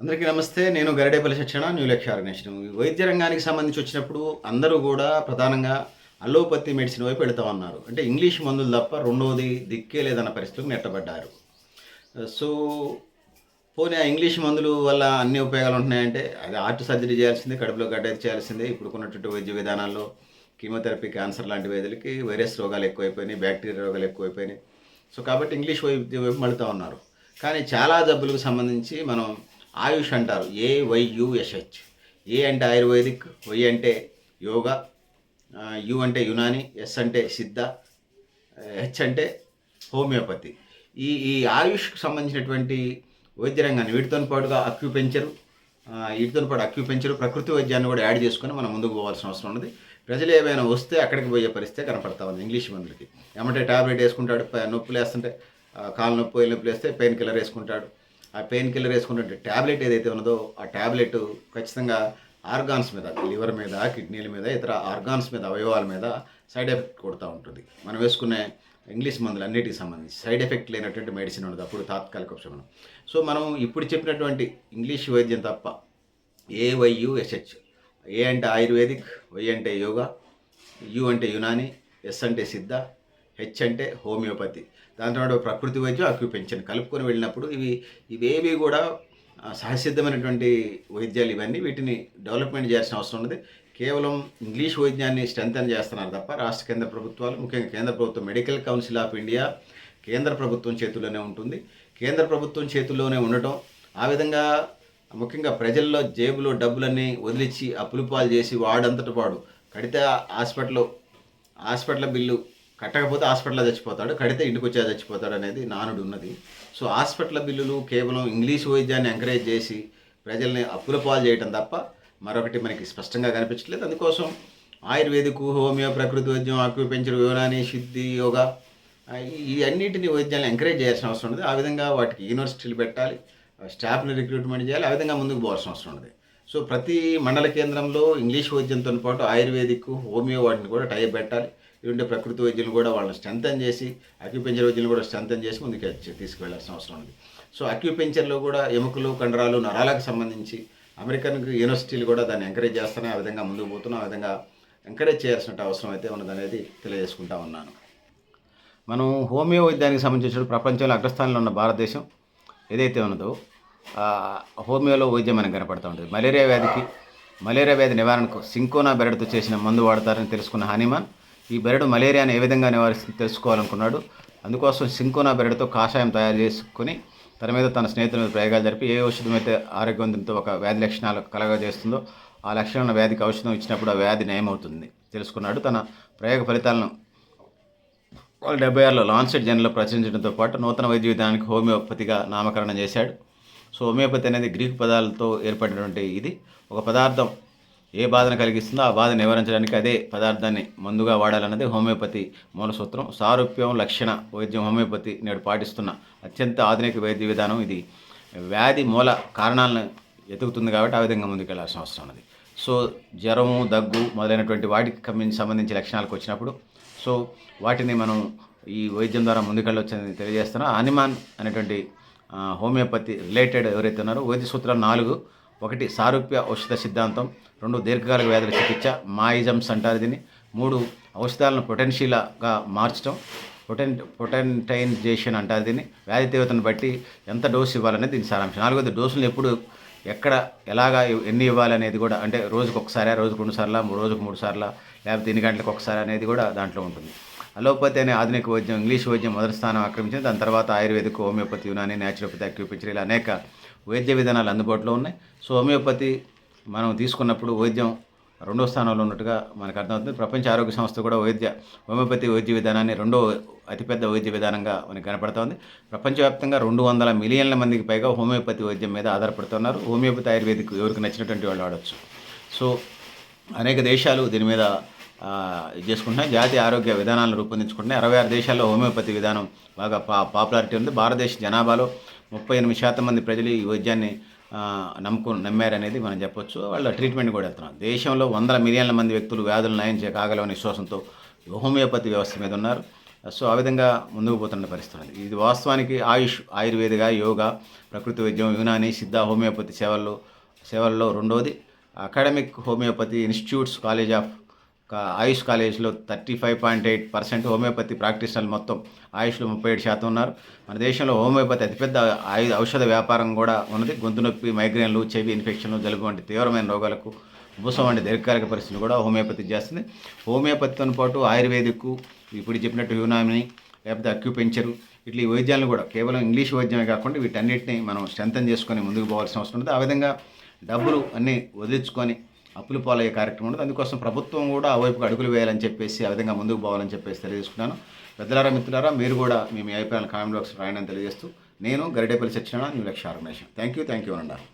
అందరికీ నమస్తే నేను గరిడేపల్లి శిక్షణ న్యూ లెక్చర్ ఆర్గనైజేషన్. వైద్య రంగానికి సంబంధించి వచ్చినప్పుడు అందరూ కూడా ప్రధానంగా అలోపతి మెడిసిన్ వైపు వెళుతూ ఉన్నారు. అంటే ఇంగ్లీష్ మందులు తప్ప రెండవది దిక్కే లేదన్న పరిస్థితికి నెట్టబడ్డారు. సో పోనీ ఆ ఇంగ్లీష్ మందులు వల్ల అన్ని ఉపయోగాలు ఉంటున్నాయంటే అది హార్ట్ సర్జరీ చేయాల్సిందే కడుపులో గడ్డ చేయాల్సిందే. ఇప్పుడు కొన్నటువంటి వైద్య విధానాల్లో కీమోథెరపీ క్యాన్సర్ లాంటి వ్యాధులకి వైరస్ రోగాలు ఎక్కువైపోయినాయి బ్యాక్టీరియా రోగాలు ఎక్కువైపోయినాయి. సో కాబట్టి ఇంగ్లీష్ వైద్య వైపు మళ్ళుతూ ఉన్నారు. కానీ చాలా జబ్బులకు సంబంధించి మనం ఆయుష్ అంటారు. ఏ వైయుఎస్హెచ్ ఏ అంటే ఆయుర్వేదిక్ వై అంటే యోగా యు అంటే యునాని ఎస్ అంటే సిద్ధ హెచ్ అంటే హోమియోపతి. ఈ ఈ ఆయుష్కి సంబంధించినటువంటి వైద్య రంగాన్ని వీటితో పాటుగా అక్యుపెంచరు వీటితో పాటు అక్యుపెంచరు ప్రకృతి వైద్యాన్ని కూడా యాడ్ చేసుకొని మనం ముందుకు పోవాల్సిన అవసరం ఉన్నది. ప్రజలు ఏమైనా వస్తే అక్కడికి పోయే పరిస్థితి కనపడతా ఉంది ఇంగ్లీష్ మందులకి. ఏమంటే టాబ్లెట్ వేసుకుంటాడు నొప్పులు వేస్తుంటే కాళ్ళ కాలు నొప్పి నొప్పులు వేస్తే పెయిన్ కిల్లర్ వేసుకుంటాడు. ఆ పెయిన్ కిల్లర్ వేసుకున్నట్టు ట్యాబ్లెట్ ఏదైతే ఉన్నదో ఆ ట్యాబ్లెట్ ఖచ్చితంగా ఆర్గాన్స్ మీద లివర్ మీద కిడ్నీల మీద ఇతర ఆర్గాన్స్ మీద అవయవాల మీద సైడ్ ఎఫెక్ట్ కొడుతూ ఉంటుంది. మనం వేసుకునే ఇంగ్లీష్ మందులు అన్నిటికి సంబంధించి సైడ్ ఎఫెక్ట్ లేనటువంటి మెడిసిన్ ఉండదు అప్పుడు తాత్కాలిక ఉపశమనం. సో మనం ఇప్పుడు చెప్పినటువంటి ఇంగ్లీష్ వైద్యం తప్ప ఏవైయుఎస్హెచ్ ఏ అంటే ఆయుర్వేదిక్ వై అంటే యోగా యు అంటే యునాని ఎస్ అంటే సిద్ధ హెచ్ అంటే హోమియోపతి. దాంతో ప్రకృతి వైద్యం అక్యుపెన్షన్ కలుపుకొని వెళ్ళినప్పుడు ఇవి ఇవేవి కూడా సహసిద్ధమైనటువంటి వైద్యాలు ఇవన్నీ వీటిని డెవలప్మెంట్ చేయాల్సిన అవసరం ఉన్నది. కేవలం ఇంగ్లీష్ వైద్యాన్ని స్ట్రెంథన్ చేస్తున్నారు తప్ప రాష్ట్ర కేంద్ర ప్రభుత్వాలు ముఖ్యంగా కేంద్ర ప్రభుత్వం మెడికల్ కౌన్సిల్ ఆఫ్ ఇండియా కేంద్ర ప్రభుత్వం చేతుల్లోనే ఉంటుంది. కేంద్ర ప్రభుత్వం చేతుల్లోనే ఉండటం ఆ విధంగా ముఖ్యంగా ప్రజల్లో జేబులో డబ్బులన్నీ వదిలిచ్చి అప్పులు పాలు చేసి వాడంతట వాడు కడితే హాస్పిటల్ హాస్పిటల్ బిల్లు కట్టకపోతే హాస్పిటల్లో చచ్చిపోతాడు కడితే ఇంటికి వచ్చే చచ్చిపోతాడు అనేది నానుడు ఉన్నది. సో హాస్పిటల్ బిల్లులు కేవలం ఇంగ్లీష్ వైద్యాన్ని ఎంకరేజ్ చేసి ప్రజల్ని అప్పుల పాలు చేయటం తప్ప మరొకటి మనకి స్పష్టంగా కనిపించట్లేదు. అందుకోసం ఆయుర్వేదిక్ హోమియో ప్రకృతి వైద్యం ఆక్యుపెంచర్ యోనాని సిద్ధి యోగా ఈ అన్నింటిని వైద్యాలను ఎంకరేజ్ చేయాల్సిన అవసరం ఉంది ఆ విధంగా వాటికి యూనివర్సిటీలు పెట్టాలి స్టాఫ్ని రిక్రూట్మెంట్ చేయాలి ఆ విధంగా ముందుకు పోవాల్సిన అవసరం ఉంది సో ప్రతి మండల కేంద్రంలో ఇంగ్లీష్ వైద్యంతో పాటు ఆయుర్వేదిక్ హోమియో వాటిని కూడా టైప్ పెట్టాలి. ఇటువంటి ప్రకృతి వైద్యులు కూడా వాళ్ళని స్ట్రెంథన్ చేసి అక్యుపెంచర్ వైద్యులు కూడా స్ట్రెంథన్ చేసి ముందుకు తీసుకువెళ్ళాల్సిన అవసరం ఉంది. సో అక్యుపెంచర్లో కూడా ఎముకలు కండరాలు నరాలకు సంబంధించి అమెరికన్ యూనివర్సిటీలు కూడా దాన్ని ఎంకరేజ్ చేస్తున్నాయి. ఆ విధంగా ముందుకు పోతున్నాం. ఆ విధంగా ఎంకరేజ్ చేయాల్సిన అవసరం అయితే ఉన్నదనేది తెలియజేసుకుంటా ఉన్నాను. మనం హోమియో వైద్యానికి సంబంధించిన ప్రపంచంలో అగ్రస్థానంలో ఉన్న భారతదేశం ఏదైతే ఉన్నదో హోమియోలో వైద్యం మనకు కనపడుతూ ఉంటుంది. మలేరియా వ్యాధికి మలేరియా వ్యాధి నివారణకు సింకోనా బెరడుతో చేసిన మందు వాడతారని తెలుసుకున్న హనీమాన్ ఈ బెరడు మలేరియాను ఏ విధంగా నివారిస్తుంది తెలుసుకోవాలనుకున్నాడు. అందుకోసం సింకోనా బెరడుతో కాషాయం తయారు చేసుకుని తన మీద తన స్నేహితుల మీద ప్రయోగాలు జరిపి ఏ ఔషధం అయితే ఆరోగ్యవంతంతో ఒక వ్యాధి లక్షణాలు కలగజేస్తుందో ఆ లక్షణాల వ్యాధికి ఔషధం ఇచ్చినప్పుడు ఆ వ్యాధి నయమవుతుంది తెలుసుకున్నాడు. తన ప్రయోగ ఫలితాలను వాళ్ళు డెబ్బై ఆరులో లాన్సెట్ జర్నల్లో ప్రచురించడంతో పాటు నూతన వైద్య విధానానికి హోమియోపతిగా నామకరణం చేశాడు. సో హోమియోపతి అనేది గ్రీకు పదాలతో ఏర్పడినటువంటి ఇది. ఒక పదార్థం ఏ బాధను కలిగిస్తుందో ఆ బాధ నివారించడానికి అదే పదార్థాన్ని మందుగా వాడాలన్నది హోమియోపతి మూల సూత్రం సారూప్యం లక్షణ వైద్యం హోమియోపతి నేడు పాటిస్తున్న అత్యంత ఆధునిక వైద్య విధానం ఇది. వ్యాధి మూల కారణాలను ఎతుకుతుంది కాబట్టి ఆ విధంగా ముందుకెళ్ళాల్సిన అవసరం ఉన్నది. సో జ్వరము దగ్గు మొదలైనటువంటి వాటికి సంబంధించి లక్షణాలకు వచ్చినప్పుడు సో వాటిని మనం ఈ వైద్యం ద్వారా ముందుకెళ్ళొచ్చని తెలియజేస్తున్నాం. అనిమాన్ అనేటువంటి హోమియోపతి రిలేటెడ్ ఎవరైతే ఉన్నారో వైద్య సూత్రాలు నాలుగు ఒకటి సారూప్య ఔషధ సిద్ధాంతం రెండు దీర్ఘకాలిక వ్యాధుల చికిత్స మాయిజమ్స్ అంటారు దీన్ని మూడు ఔషధాలను పొటెన్షియల్గా మార్చడం పొటెన్ పొటెంటైజేషన్ అంటారు దీన్ని వ్యాధి తీవ్రతను బట్టి ఎంత డోసు ఇవ్వాలనేది దీని సారాంశం. నాలుగోది డోసులు ఎప్పుడు ఎక్కడ ఎలాగా ఎన్ని ఇవ్వాలి అనేది కూడా అంటే రోజుకు ఒకసారి రోజుకు రెండు సార్లు రోజుకు మూడు సార్లా లేకపోతే ఎన్ని గంటలకు ఒకసారి అనేది కూడా దాంట్లో ఉంటుంది. అలోపతి అనే ఆధునిక వైద్యం ఇంగ్లీష్ వైద్యం మొదటి స్థానం ఆక్రమించింది. దాని తర్వాత ayurvedic homeopathy Unani naturopathy acupuncture ఇలా అనేక వైద్య విధానాలు అందుబాటులో ఉన్నాయి. సో హోమియోపతి మనం తీసుకున్నప్పుడు వైద్యం రెండో స్థానంలో ఉన్నట్టుగా మనకు అర్థమవుతుంది. ప్రపంచ ఆరోగ్య సంస్థ కూడా వైద్య హోమియోపతి వైద్య విధానాన్ని రెండో అతిపెద్ద వైద్య విధానంగా మనకి కనపడుతోంది ప్రపంచవ్యాప్తంగా రెండు వందల మిలియన్ల మందికి పైగా హోమియోపతి వైద్యం మీద ఆధారపడుతున్నారు. హోమియోపతి ఆయుర్వేదిక్ ఎవరికి నచ్చినటువంటి వాళ్ళు వాడచ్చు. సో అనేక దేశాలు దీని మీద ఇది చేసుకుంటున్నాయి జాతీయ ఆరోగ్య విధానాలను రూపొందించుకుంటున్నాయి అరవై ఆరు దేశాల్లో హోమియోపతి విధానం బాగా పా పాపులారిటీ ఉంది. భారతదేశ జనాభాలో ముప్పై ఎనిమిది శాతం మంది ప్రజలు ఈ వైద్యాన్ని నమ్ముకు నమ్మారనేది మనం చెప్పొచ్చు. వాళ్ళ ట్రీట్మెంట్ కూడా వెళ్తున్నారు దేశంలో వందల మిలియన్ల మంది వ్యక్తులు వ్యాధులు నయం చేయ విశ్వాసంతో హోమియోపతి వ్యవస్థ మీద ఉన్నారు. సో ఆ విధంగా ముందుకు పోతున్న పరిస్థితులు ఇది వాస్తవానికి ఆయుష్ ఆయుర్వేదిక యోగా ప్రకృతి వైద్యం యునాని సిద్ధ హోమియోపతి సేవల్లో సేవల్లో రెండోది. Academic homeopathy institutes college of AYUSH కాలేజ్లో thirty five point eight percent homeopathy ప్రాక్టీషనర్లు మొత్తం ఆయుష్లో ముప్పై ఏడు శాతం ఉన్నారు. మన దేశంలో హోమియోపతి అతిపెద్ద ఆయు ఔషధ వ్యాపారం కూడా ఉన్నది. గొంతు నొప్పి మైగ్రేన్లు చెవి ఇన్ఫెక్షన్లు జలుబు వంటి తీవ్రమైన రోగాలకు భూసం వంటి దీర్ఘకాలిక పరిస్థితులు కూడా హోమియోపతి చేస్తుంది. హోమియోపతితో పాటు ఆయుర్వేదిక్ ఇప్పుడు చెప్పినట్టు యునామిని లేకపోతే అక్యుపెంచరు ఇట్లా ఈ వైద్యాలను కూడా కేవలం ఇంగ్లీష్ వైద్యమే కాకుండా వీటన్నిటిని మనం స్ట్రెంతన్ చేసుకొని ముందుకు పోవాల్సిన అవసరం ఉంది. ఆ విధంగా డబ్బులు అన్నీ వదిలించుకొని అప్పులు పాలయ్యే కార్యక్రమం ఉండదు. అందుకోసం ప్రభుత్వం కూడా ఆ వైపుకు అడుగులు వేయాలని చెప్పేసి ఆ విధంగా ముందుకు పోవాలని చెప్పేసి తెలియజేసుకున్నాను పెద్దలారా మిత్రులారా మీరు కూడా మీ అభిప్రాయాలు కామెంట్ బాక్స్ రాయని తెలియజేస్తూ నేను Garidepalli Satyanarayana new Lakshya organisation. Thank you thank you అన్నారు